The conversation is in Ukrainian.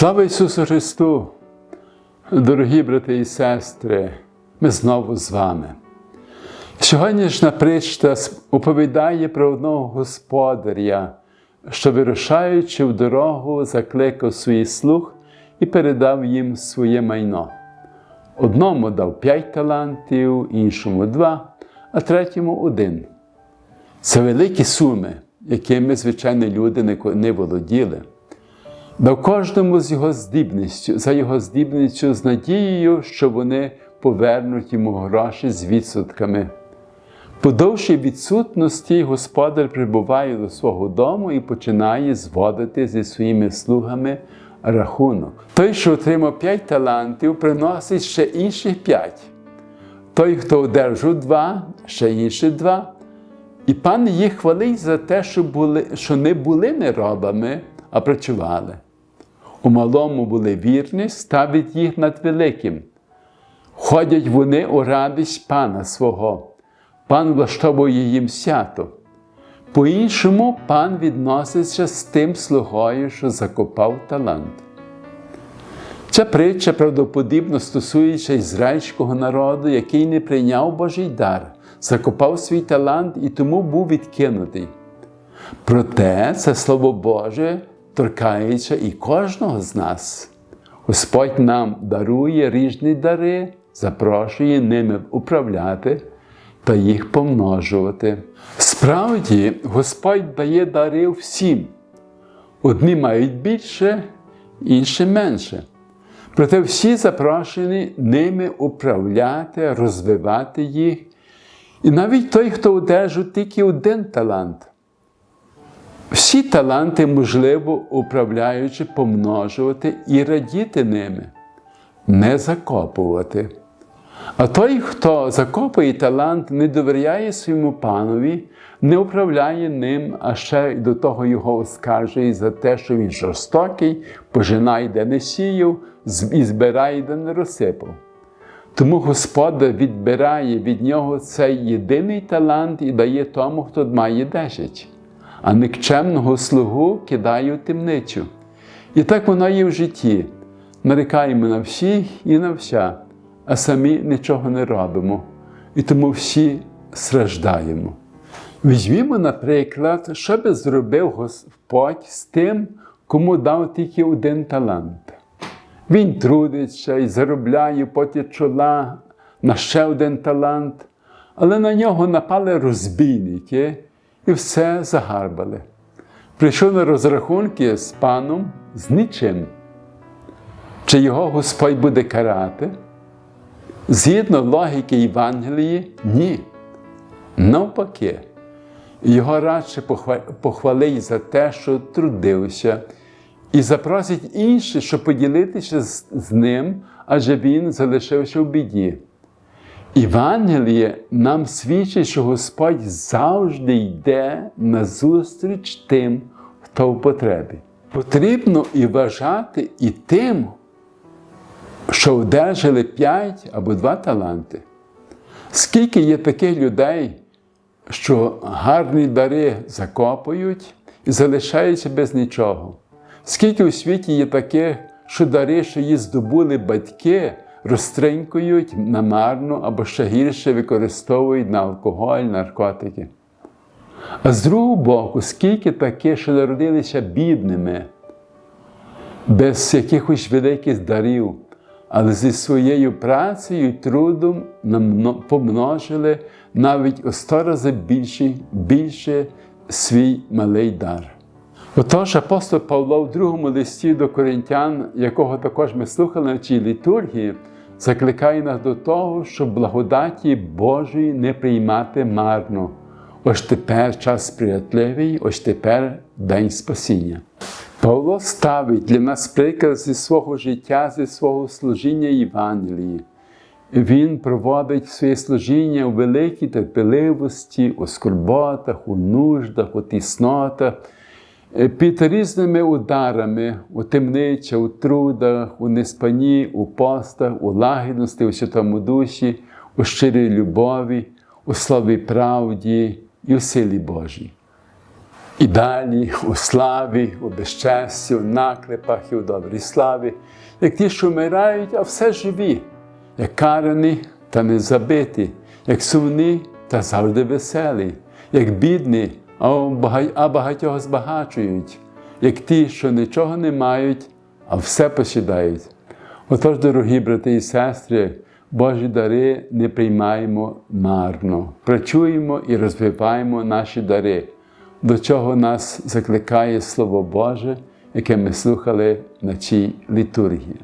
Слава Ісусу Христу! Дорогі брати і сестри, ми знову з вами. Сьогоднішня причта оповідає про одного господаря, що, вирушаючи в дорогу, закликав своїх слуг і передав їм своє майно. Одному дав п'ять талантів, іншому два, а третьому один. Це великі суми, якими, звичайно, люди не володіли. Дав кожному з його здібністю, за його здібністю з надією, що вони повернуть йому гроші з відсотками. По довшій відсутності господар прибуває до свого дому і починає зводити зі своїми слугами рахунок. Той, що отримав п'ять талантів, приносить ще інших п'ять. Той, хто одержав два, ще інші два. І пан їх хвалить за те, що, були, що не були неробами, а працювали. У малому були вірні, ставить їх над великим. Ходять вони у радість пана свого. Пан влаштовує їм свято. По-іншому пан відноситься з тим слугою, що закопав талант. Ця притча правдоподібно стосується ізраїльського народу, який не прийняв Божий дар, закопав свій талант і тому був відкинутий. Проте це Слово Боже торкається і кожного з нас. Господь нам дарує різні дари, запрошує ними управляти та їх помножувати. Справді, Господь дає дари всім. Одні мають більше, інші менше. Проте всі запрошені ними управляти, розвивати їх. І навіть той, хто одержав тільки один талант. Всі таланти можливо, управляючи, помножувати і радіти ними, не закопувати. А той, хто закопує талант, не довіряє своєму панові, не управляє ним, а ще й до того його оскаржує за те, що він жорстокий, пожинає, де не сіяв, і збирає, де не розсипав. Тому Господа відбирає від нього цей єдиний талант і дає тому, хто має десять, а никчемного слугу кидає у темницю. І так воно є в житті. Нарікаємо на всіх і на вся а самі нічого не робимо. І тому всі страждаємо. Візьмімо, наприклад, що би зробив Господь з тим, кому дав тільки один талант. Він трудиться і заробляє поті чола на ще один талант, але на нього напали розбійники і все загарбали. Прийшов на розрахунки з паном з нічим. Чи його Господь буде карати? Згідно логіки Євангелії, ні. Навпаки, його радше похвалить за те, що трудився, і запросить інших, щоб поділитися з ним, адже він залишився в біді. Євангеліє нам свідчить, що Господь завжди йде назустріч тим, хто в потребі. Потрібно і вважати і тим, що одержали п'ять або два таланти. Скільки є таких людей, що гарні дари закопують і залишаються без нічого? Скільки у світі є таких, що дари, що її здобули батьки, розтринькують намарно або ще гірше використовують на алкоголь, наркотики? А з другого боку, скільки таких, що народилися бідними, без якихось великих дарів, але зі своєю працею і трудом помножили навіть у сто разів більше, більше свій малий дар. Отож, апостол Павло в другому листі до коринтян, якого також ми слухали на цій літургії, закликає нас до того, щоб благодаті Божої не приймати марно. Ось тепер час сприятливий, ось тепер день спасіння. Павло ставить для нас приклад зі свого життя, зі свого служіння Євангелії. Він проводить своє служіння у великій терпеливості, у скорботах, у нуждах, у тіснотах, під різними ударами у темничі, у трудах, у неспанні, у постах, у лагідності, у святому душі, у щирій любові, у славі правді і у силі Божій. і далі у славі, у безчесті, у наклепах і у добрій славі, як ті, що вмирають, а все живі, як карані та не забиті, як сумні та завжди веселі, як бідні, а багатьох збагачують, як ті, що нічого не мають, а все посідають. Отож, дорогі брати і сестри, Божі дари не приймаємо марно. Працюємо і розвиваємо наші дари, до чого нас закликає Слово Боже, яке ми слухали на цій літургії.